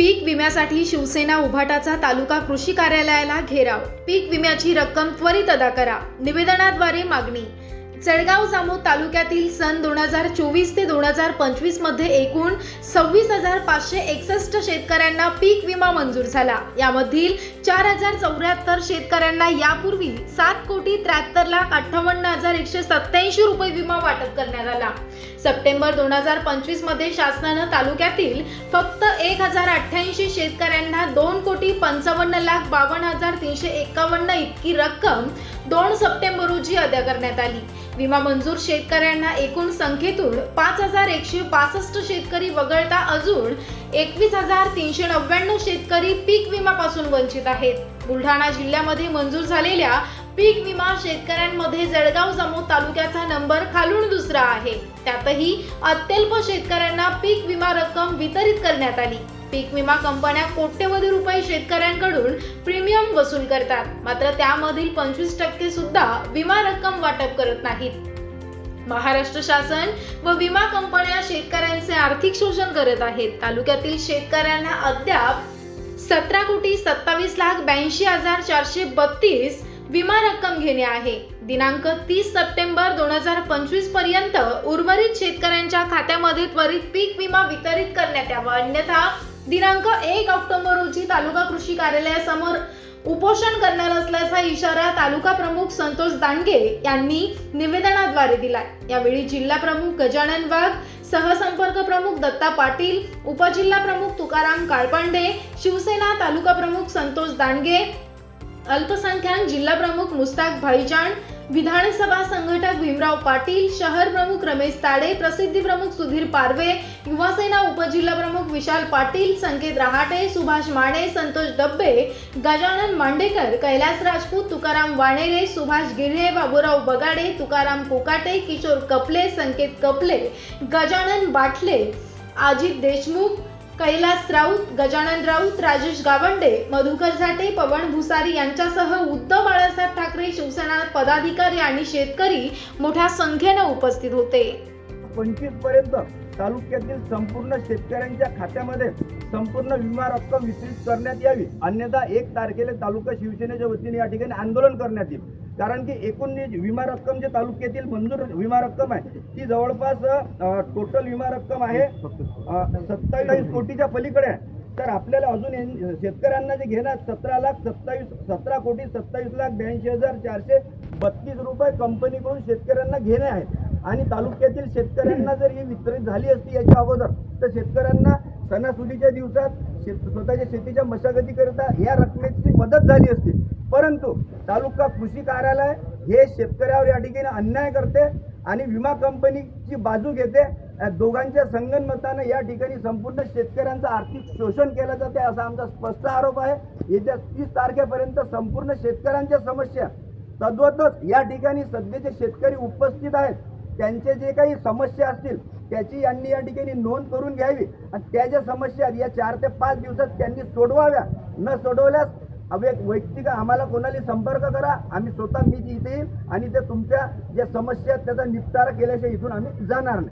पीक विम्यासाठी शिवसेना उभाटाचा तालुका कृषी कार्यालयाला घेराव. पीक विम्याची रक्कम त्वरित अदा करा. निवेदनाद्वारे मागणी. जळगाव जामोद तालुक्यातील सन दोन हजार चोवीस ते दोन हजार पंचवीसमध्ये एकूण सव्वीस हजार पाचशे एकसष्ट शेतकऱ्यांना पीक विमा मंजूर झाला. यामधील चार हजार चौऱ्याहत्तर शेतकऱ्यांना यापूर्वी सात कोटी त्र्याहत्तर लाख अठ्ठावन्न हजार एकशे सत्याऐंशी रुपये विमा वाटप करण्यात आला. सप्टेंबर दोन हजार पंचवीसमध्ये शासनानं तालुक्यातील फक्त एक हजार अठ्ठ्याऐंशी शेतकऱ्यांना दोन कोटी पंचावन्न लाख बावन्न हजार तीनशे एकावन्न इतकी रक्कम दोन सप्टेंबर रोजी अदा करण्यात आली. विमा मंजूर शेतकऱ्यांना एकूण संख्येतून पाच हजार एकशे पासष्ट शेतकरी वगळता अजून एकवीस हजार तीनशे नव्याण्णव शेतकरी पीक विमापासून वंचित आहेत. आहेत. बुलढाणा जिल्ह्यामध्ये मंजूर झालेल्या पीक विमा शेतकऱ्यांमध्ये जळगाव जामोद तालुक्याचा नंबर खालून दुसरा आहे. त्यातही अत्यल्प शेतकऱ्यांना पीक विमा रक्कम वितरित करण्यात आली. पीक विमा कंपन्या कोट्यवधी रुपये शेतकऱ्यांकडून प्रीमियम वसूल करतात. मात्र त्यामधील पंचवीस टक्के सुद्धा विमा रक्कम वाटप करत नाहीत. महाराष्ट्र शासन व विमा कंपन्या शेतकऱ्यांचे आर्थिक शोषण करत आहेत. तालुक्यातील शेतकऱ्यांना अद्याप सतरा कोटी सत्तावीस लाख ब्याऐंशी हजार चारशे बत्तीस विमा रक्कम घेणे आहे. दिनांक तीस सप्टेंबर दोन हजार पंचवीसपर्यंत उर्वरित शेतकऱ्यांच्या खात्यामध्ये त्वरित पीक विमा वितरित करण्यात यावा. अन्यथा दिनांक एक ऑक्टोबर रोजी तालुका कृषी कार्यालयासमोर उपोषण करणार असल्याचा इशारा तालुका प्रमुख संतोष दांडगे यांनी निवेदनाद्वारे दिला यावेळी जिल्हा प्रमुख गजानन वाघ सहसंपर्क प्रमुख दत्ता पाटील उपजिल्हा प्रमुख तुकाराम काळपांडे शिवसेना तालुका प्रमुख संतोष दांडगे अल्पसंख्याक जिल्हा प्रमुख मुस्ताक भाईजान विधानसभा संघटक भीमराव पाटील शहर प्रमुख रमेश ताडे प्रसिद्धी प्रमुख सुधीर पारवे युवासेना उपजिल्हा प्रमुख विशाल पाटील संकेत रहाटे सुभाष माने संतोष डब्बे गजानन मांडेकर कैलास राजपूत तुकाराम वाणेरे सुभाष गिऱ्हे बाबूराव बगाडे तुकाराम कोकाटे किशोर कपले संकेत कपले गजानन बाटले अजित देशमुख कैलास राऊत गजानन राऊत राजेश गावंडे मधुकर झाटे पवन भुसारी यांच्यासह उद्धव बाळासाहेब ठाकरे शिवसेना पदाधिकारी आणि शेतकरी मोठ्या संख्येनं उपस्थित होते. पंचवीसपर्यंत तालुक्यातील संपूर्ण शेतकऱ्यांच्या खात्यामध्ये संपूर्ण विमा रक्कम वितरित करण्यात यावी. अन्यथा एक तारखेला तालुका शिवसेनेच्या वतीने या ठिकाणी आंदोलन करण्यात येईल. कारण की एकूण जी विमा रक्कम जे तालुक्यातील मंजूर विमा रक्कम आहे ती जवळपास टोटल विमा रक्कम आहे सत्तावीस कोटीच्या पलीकडे आहे. तर आपल्याला अजून शेतकऱ्यांना जे घेणार सतरा लाख सत्तावीस सतरा कोटी सत्तावीस लाख ब्याऐंशी हजार चारशे बत्तीस रुपये कंपनीकडून शेतकऱ्यांना घेणे आहेत आणि तालुक्यातील शेतकऱ्यांना जर ही वितरित झाली असती याच्या अगोदर तर शेतकऱ्यांना सणासुदीच्या दिवसात शेत स्वतःच्या शेतीच्या मशागतीकरिता या रकमेची मदत झाली असती. परंतु तालुका कृषी कार्यालय हे शेतकऱ्यावर या ठिकाणी अन्याय करते आणि विमा कंपनीची बाजू घेते. या दोघांच्या संगनमतानं या ठिकाणी संपूर्ण शेतकऱ्यांचं आर्थिक शोषण केलं जाते असा आमचा स्पष्ट आरोप आहे. येत्या तीस तारखेपर्यंत संपूर्ण शेतकऱ्यांच्या समस्या तद्वतच या ठिकाणी सध्याचे शेतकरी उपस्थित आहेत. त्यांचे जे काही समस्या असतील त्याची यांनी या ठिकाणी नोंद करून घ्यावी. आणि त्या ज्या समस्या आहेत या चार ते पाच दिवसात त्यांनी सोडवाव्या. न सोडवल्यास अवे वैयक्तिक आम्हाला कोणाला संपर्क करा. आम्ही स्वतः मी इथे येईल आणि ते तुमच्या ज्या समस्या आहेत त्याचा निपटारा केल्याशिवाय इथून आम्ही जाणार नाही.